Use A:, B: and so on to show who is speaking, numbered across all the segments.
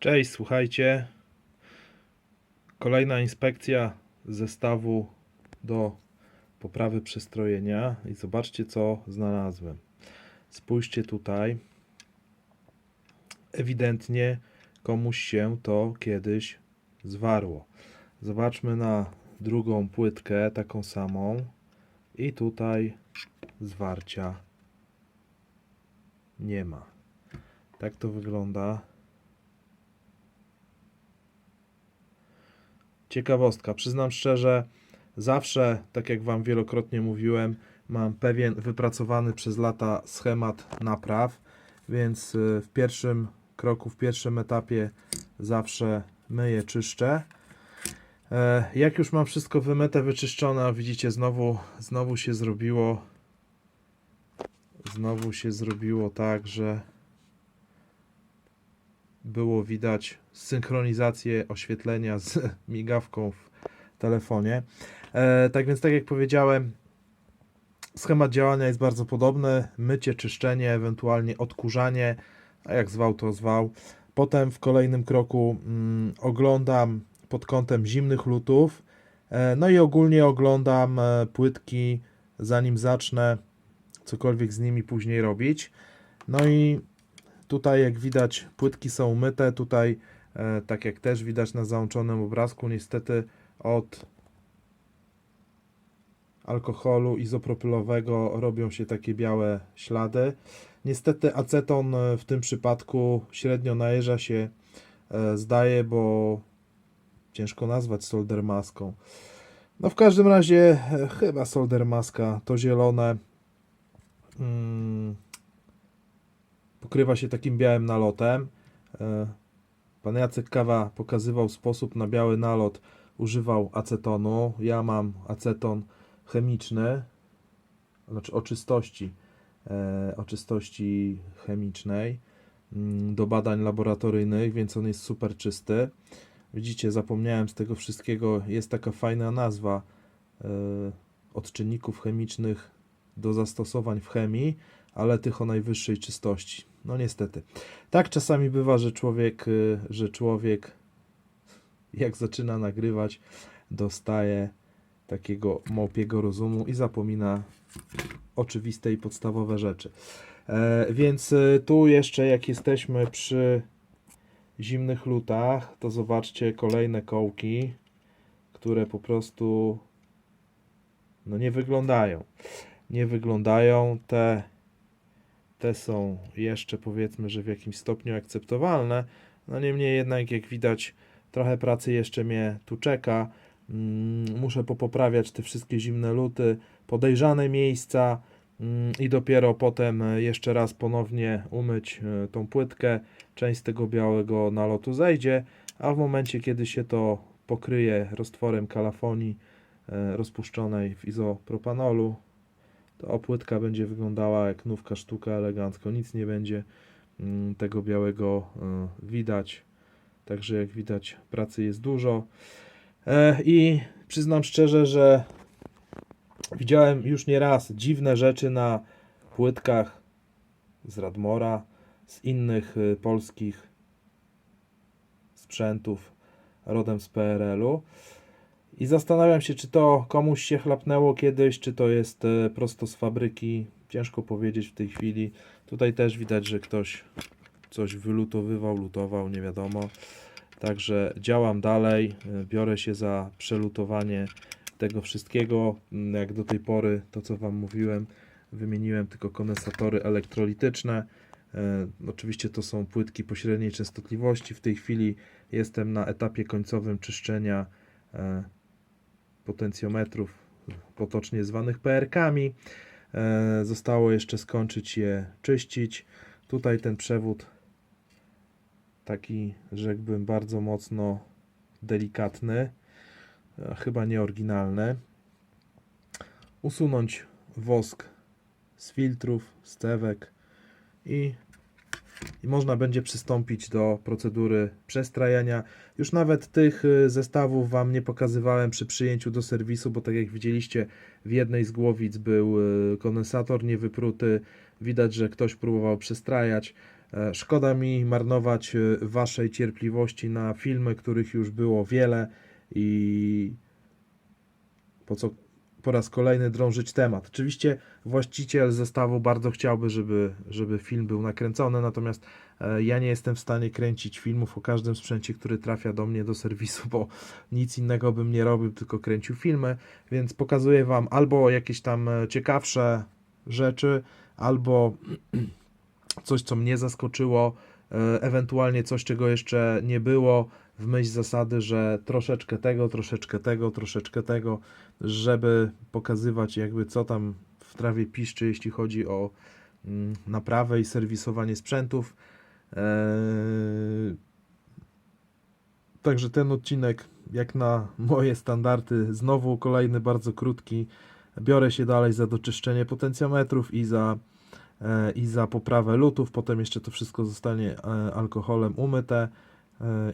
A: Cześć, słuchajcie. Kolejna inspekcja zestawu do poprawy przestrojenia i zobaczcie co znalazłem. Spójrzcie tutaj. Ewidentnie komuś się to kiedyś zwarło. Zobaczmy na drugą płytkę, taką samą. I tutaj zwarcia nie ma. Tak to wygląda. Ciekawostka. Przyznam szczerze, zawsze, tak jak Wam wielokrotnie mówiłem, mam pewien wypracowany przez lata schemat napraw, więc y, w pierwszym kroku, w pierwszym etapie zawsze myję, czyszczę. E, Jak już mam wszystko wymyte, wyczyszczone, widzicie, znowu, znowu się zrobiło znowu się zrobiło tak, że było widać synchronizację oświetlenia z migawką w telefonie. E, tak więc, tak jak powiedziałem, schemat działania jest bardzo podobny: mycie, czyszczenie, ewentualnie odkurzanie, a jak zwał, to zwał. Potem w kolejnym kroku mm, oglądam pod kątem zimnych lutów. E, no i ogólnie oglądam e, płytki, zanim zacznę cokolwiek z nimi później robić. No i tutaj jak widać płytki są umyte, tutaj e, tak jak też widać na załączonym obrazku niestety od alkoholu izopropylowego robią się takie białe ślady. Niestety aceton e, w tym przypadku średnio najeża się e, zdaje, bo ciężko nazwać solder maską. No w każdym razie chyba solder maska to zielone mm, pokrywa się takim białym nalotem. E, Pan Jacek Kawa pokazywał sposób na biały nalot, używał acetonu. Ja mam aceton chemiczny, znaczy oczystości, e, oczystości chemicznej mm, do badań laboratoryjnych, więc on jest super czysty. Widzicie, zapomniałem z tego wszystkiego, jest taka fajna nazwa e, odczynników chemicznych do zastosowań w chemii, ale tych o najwyższej czystości. No niestety. Tak czasami bywa, że człowiek, y, że człowiek jak zaczyna nagrywać, dostaje takiego małpiego rozumu i zapomina oczywiste i podstawowe rzeczy. E, więc y, tu jeszcze jak jesteśmy przy zimnych lutach, to zobaczcie kolejne kołki, które po prostu no nie wyglądają. Nie wyglądają te te są jeszcze powiedzmy, że w jakimś stopniu akceptowalne. No niemniej jednak, jak widać, trochę pracy jeszcze mnie tu czeka. Mm, Muszę popoprawiać te wszystkie zimne luty, podejrzane miejsca mm, i dopiero potem e, jeszcze raz ponownie umyć e, tą płytkę. Część z tego białego nalotu zejdzie, a w momencie, kiedy się to pokryje roztworem kalafonii e, rozpuszczonej w izopropanolu, to płytka będzie wyglądała jak nówka sztuka elegancko, nic nie będzie mm, tego białego y, widać. Także jak widać pracy jest dużo. E, I przyznam szczerze, że widziałem już nie raz dziwne rzeczy na płytkach z Radmora, z innych y, polskich sprzętów rodem z PRL-u. I zastanawiam się, czy to komuś się chlapnęło kiedyś, czy to jest e, prosto z fabryki. Ciężko powiedzieć w tej chwili. Tutaj też widać, że ktoś coś wylutowywał, lutował, nie wiadomo. Także działam dalej, e, biorę się za przelutowanie tego wszystkiego. Mm, Jak do tej pory, to co Wam mówiłem, wymieniłem tylko kondensatory elektrolityczne. E, Oczywiście to są płytki pośredniej częstotliwości. W tej chwili jestem na etapie końcowym czyszczenia potencjometrów, potocznie zwanych PRK-ami. E, Zostało jeszcze skończyć je czyścić. Tutaj ten przewód taki, rzekłbym, bardzo mocno delikatny, e, chyba nieoryginalny. Usunąć wosk z filtrów, z cewek i i można będzie przystąpić do procedury przestrajania. Już nawet tych y, zestawów Wam nie pokazywałem przy przyjęciu do serwisu, bo tak jak widzieliście, w jednej z głowic był y, kondensator niewypruty. Widać, że ktoś próbował przestrajać. E, Szkoda mi marnować e, waszej cierpliwości na filmy, których już było wiele i po co po raz kolejny drążyć temat. Oczywiście właściciel zestawu bardzo chciałby, żeby, żeby film był nakręcony, natomiast e, ja nie jestem w stanie kręcić filmów o każdym sprzęcie, który trafia do mnie do serwisu, bo nic innego bym nie robił, tylko kręcił filmy, więc pokazuję Wam albo jakieś tam e, ciekawsze rzeczy, albo coś, co mnie zaskoczyło, e, ewentualnie coś, czego jeszcze nie było, w myśl zasady, że troszeczkę tego, troszeczkę tego, troszeczkę tego, żeby pokazywać jakby co tam w trawie piszczy, jeśli chodzi o mm, naprawę i serwisowanie sprzętów. Eee, Także ten odcinek, jak na moje standardy, znowu kolejny bardzo krótki. Biorę się dalej za doczyszczenie potencjometrów i za, e, i za poprawę lutów. Potem jeszcze to wszystko zostanie e, alkoholem umyte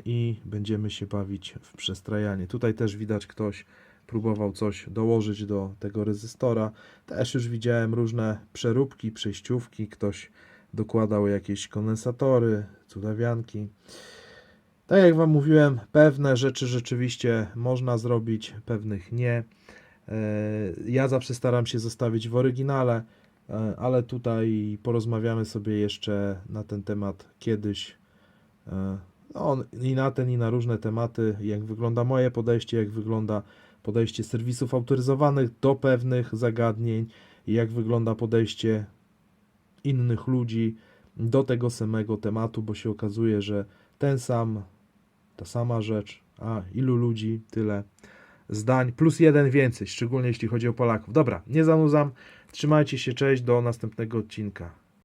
A: i będziemy się bawić w przestrajanie. Tutaj też widać ktoś próbował coś dołożyć do tego rezystora. Też już widziałem różne przeróbki, przejściówki. Ktoś dokładał jakieś kondensatory, cudawianki. Tak jak Wam mówiłem, pewne rzeczy rzeczywiście można zrobić, pewnych nie. E, Ja zawsze staram się zostawić w oryginale, e, ale tutaj porozmawiamy sobie jeszcze na ten temat kiedyś. No, i na ten, i na różne tematy, jak wygląda moje podejście, jak wygląda podejście serwisów autoryzowanych do pewnych zagadnień, jak wygląda podejście innych ludzi do tego samego tematu, bo się okazuje, że ten sam, ta sama rzecz, a ilu ludzi, tyle zdań, plus jeden więcej, szczególnie jeśli chodzi o Polaków. Dobra, nie zanudzam, trzymajcie się, cześć, do następnego odcinka.